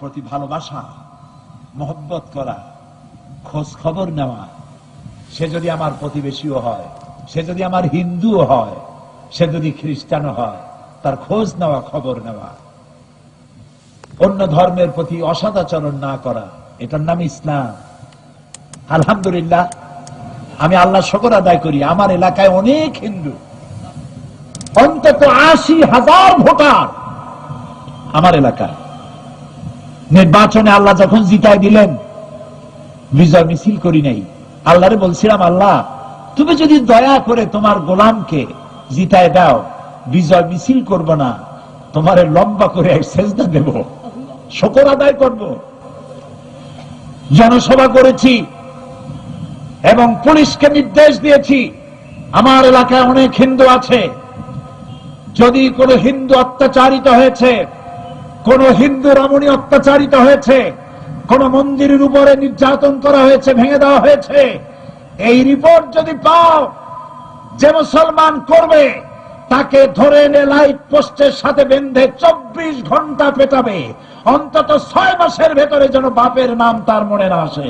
প্রতি ভালোবাসা, মহব্বত করা, খোঁজ খবর নেওয়া, সে যদি আমার প্রতিবেশীও হয়, সে যদি আমার হিন্দুও হয়, সে যদি খ্রিস্টানও হয়, তার খোঁজ নেওয়া, খবর নেওয়া। অন্য ধর্মের প্রতি অসদাচরণ না করা, এটার নাম ইসলাম। আলহামদুলিল্লাহ, আমি আল্লাহ শকর আদায় করি, আমার এলাকায় অনেক হিন্দু। অন্তত আশি হাজার ভোটার আমার এলাকায়। নির্বাচনে আল্লাহ যখন জিতায় দিলেন, বিজয় মিছিল করি নাই। আল্লাহরে বলছিলাম, আল্লাহ, তুমি যদি দয়া করে তোমার গোলামকে জিতায় দাও, বিজয় মিছিল করব না, তোমারে লম্বা করে এক সেজদা দেব। শকর আদায় করব। জনসভা করেছি এবং পুলিশকে নির্দেশ দিয়েছি, আমার এলাকায় অনেক হিন্দু আছে। যদি কোনো হিন্দু অত্যাচারিত হয়েছে কোন হিন্দু রমণী অত্যাচারিত হয়েছে, কোন মন্দিরের উপরে নির্যাতন করা হয়েছে, ভেঙে দেওয়া হয়েছে। এই রিপোর্ট যদি পাও যে মুসলমান করবে, তাকে ধরে এনে লাইট পোস্টের সাথে বেঁধে চব্বিশ ঘণ্টা পেটাবে। অন্তত ছয় মাসের ভেতরে যেন বাপের নাম তার মনে না আসে।